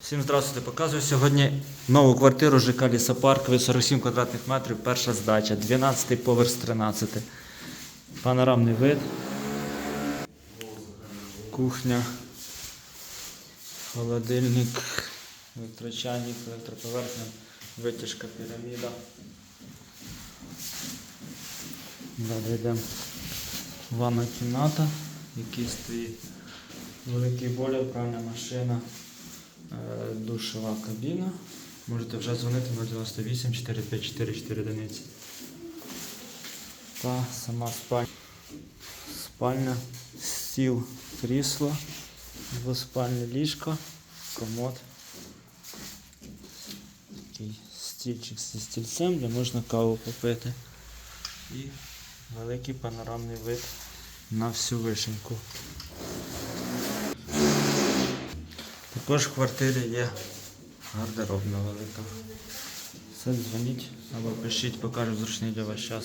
Всім здравствуйте, показую сьогодні нову квартиру ЖК Лісопарк, 47 квадратних метрів, перша здача, 12 поверх з 13. Панорамний вид. Кухня, холодильник, електрочайник, електроповерхня, витяжка піраміда. Далі йдемо. Ванна кімната, в якій стоїть великий бойлер, пральна машина. Е, Душова кабіна. Можете вже дзвонити 098 454 4 одиниці. Та сама спальня. Спальня, стіл, крісло, двоспальне ліжко, комод. Такий стільчик зі стільцем, де можна каву попити. І великий панорамний вид на всю вишеньку. Також в квартирі є гардеробна велика. Все, дзвоніть або пишіть, покажу зручний для вас час.